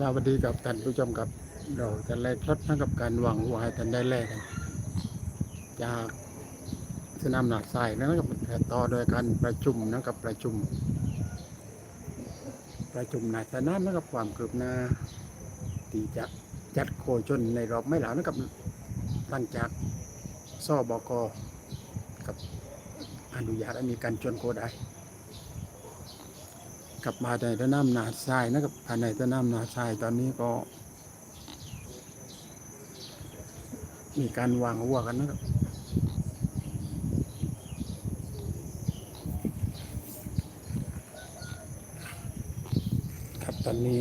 สวัสดีกับท่านผู้ชมกับเราจะไล่ทดนะครับการวางหัวให้ท่านได้แลกกันจากสนามหนักทรายนะครับแต่ต่อโดยการประชุมนะครับประชุม ประชุมในสนามนะครับความคืบหน้าที่จะจัดโคชนในรอบไม่หลานะครับหลังจากซ่อบกกับอนุญาตให้มีการชนโคได้ กลับมาในสนามนาทรายนะครับภายในสนามนาทรายตอนนี้ก็ มีการวางหัวกันนะครับครับตอนนี้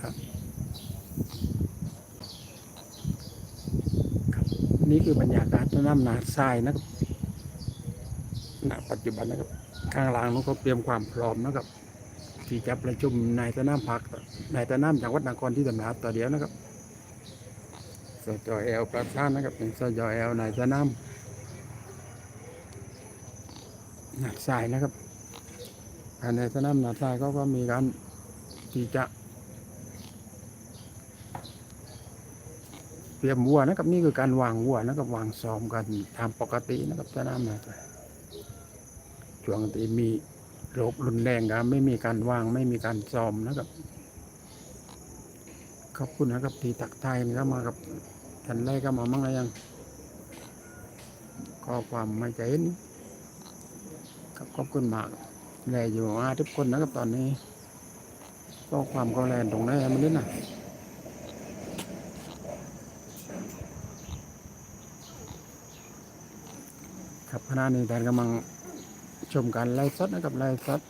ครับครับ นี่คือบรรยากาศสนามนาทรายนะครับณปัจจุบันนะครับ ข้างล่างนู้นก็เตรียมความพร้อมนะครับ ที่จะประชุมในสนามพักในสนามจังหวัดนครที่สำนักต่อเดียวนะครับสจเอลประธานนะครับเป็นสจเอลในสนามหนักทรายนะครับภายในสนามหนักทรายก็ก็มีการที่จะเตรียมวัวนะครับนี่คือการวางวัวนะครับวางซ้อมกันตามปกตินะครับสนามหนักทราย ช่วงที่มีโรครุนแรงครับไม่มีการวางไม่มีการซ้อมนะครับขอบคุณนะครับที่ตักไทยนะครับมากับท่านแรกก็มามั่งแล้วยังก็ความไม่ใจเห็นครับขอบคุณมากแลอยู่อาทุกคนนะครับตอนนี้ก็ความก็แรงตรงนั้นมันนิดน่ะครับขณะนี้ท่านกำลัง ชมการไล่สดนะครับไล่สด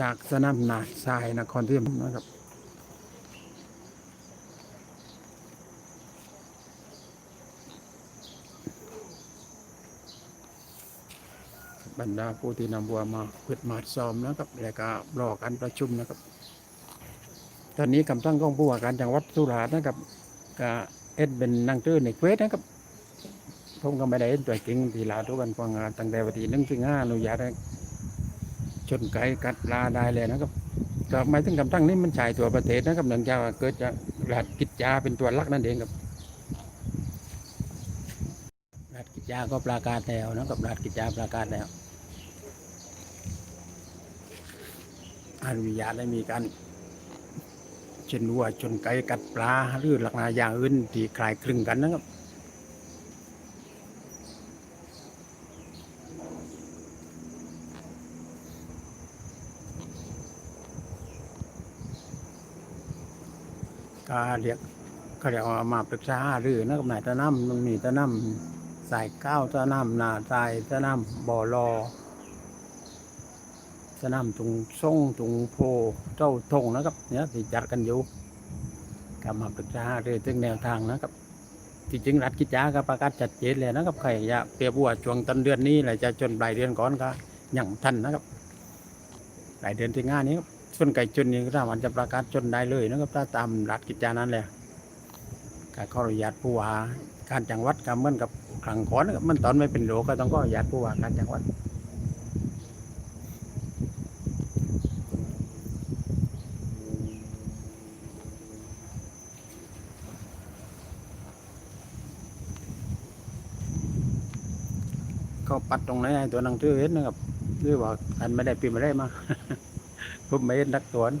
จากสนามนาทรายนครที่นะครับบรรดาผู้ที่นำบัวมาพืดมาซ้อมนะครับแล้วก็รอการประชุมนะครับ ตอนนี้กำตั้งกองผู้ว่าการจังหวัดสุราษฎร์นะครับก็เอ็ดเป็นนังตื้อในเควสนะครับ ผมก็ไม่ได้เห็นตัวจริงทีลาทุกวันฟังงานตั้งแต่วันที่หนึ่งถึงห้าอนุญาตให้ชนไก่กัดปลาได้เลยนะครับก็หมายถึงคำตั้งนี้มันฉายตัวประเทศนะครับเนื่งจากว่าเกิดจากรัฐกิจจาเป็นตัวลักนั่นเองครับรัฐกิจจาก็ประกาศแล้วนะครับรัฐกิจจาประกาศแล้วอนุญาตให้มีการเช่นวัวชนไก่กัดปลาหรือหลักษณะอย่างอื่นที่คลายคลึงกันนะครับ ก็เรียกเขาเรียกว่ามาปรึกษาหรือนะครับนายตะน้ำมันมีตะน้ำสายก้าวตะน้ำนาทรายตะน้ำบ่อรอตะน้ำตุงส่งตุงโพเจ้าทงนะครับเนี่ยที่จัดกันอยู่ก็มาปรึกษาหรือถึงแนวทางนะครับที่จริงรัฐกิจจาก็ประกาศจัดเจนเลยนะครับใครอยากเปรียบว่าช่วงต้นเดือนนี้แหละจะจนปลายเดือนก่อนก็ยังทันนะครับปลายเดือนที่ง่ายนี้ครับ ส่วนไก่ชนนี่ก็สามารถจะประกาศชนได้เลยนะครับถ้าตามรัฐกิจจานั้นแหละการขออนุญาตผู้ว่าการจังหวัดก็เหมือนกับครั้งก่อนกับมันตอนไม่เป็นโหลก็ต้องขออนุญาตผู้ว่าการจังหวัดเขาปัดตรงไหนตัวหนังสือเห็นนะครับหรือว่าอันไม่ได้พิมพ์ไม่ได้มา ผมไม่เห็นนักสวน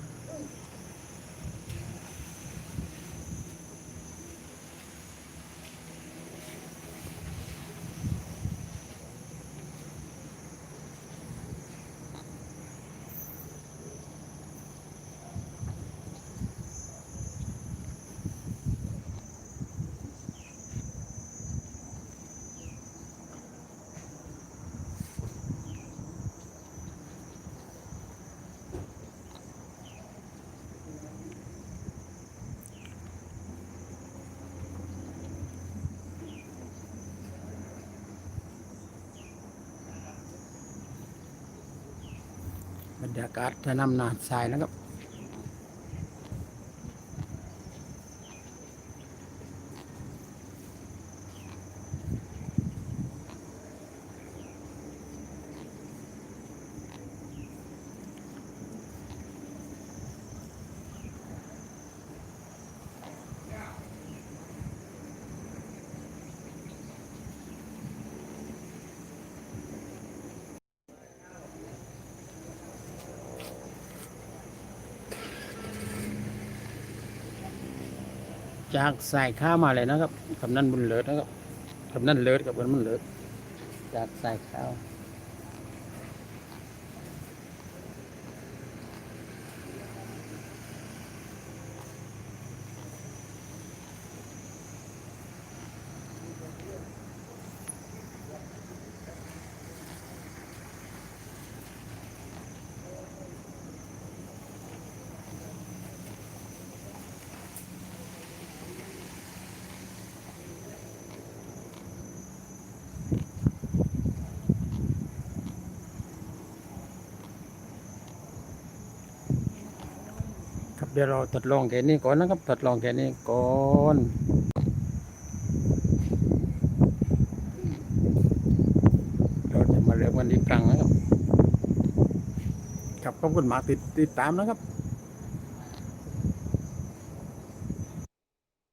บรรยากาศจะนำนาทรายนะครับ จากสายข้ามาเลยนะครับกำนันบุญเลิศนะครับกำนันเลิศกับกำนันบุญเลิศจากสายข้าว เดี๋ยวเราทดลองแค่นี้ก่อนนะครับทดลองแค่นี้ก่อนเราจะมาเริ่มกันอีกครั้งนะครับ ครับขอบคุณมากติดติดตามนะครับ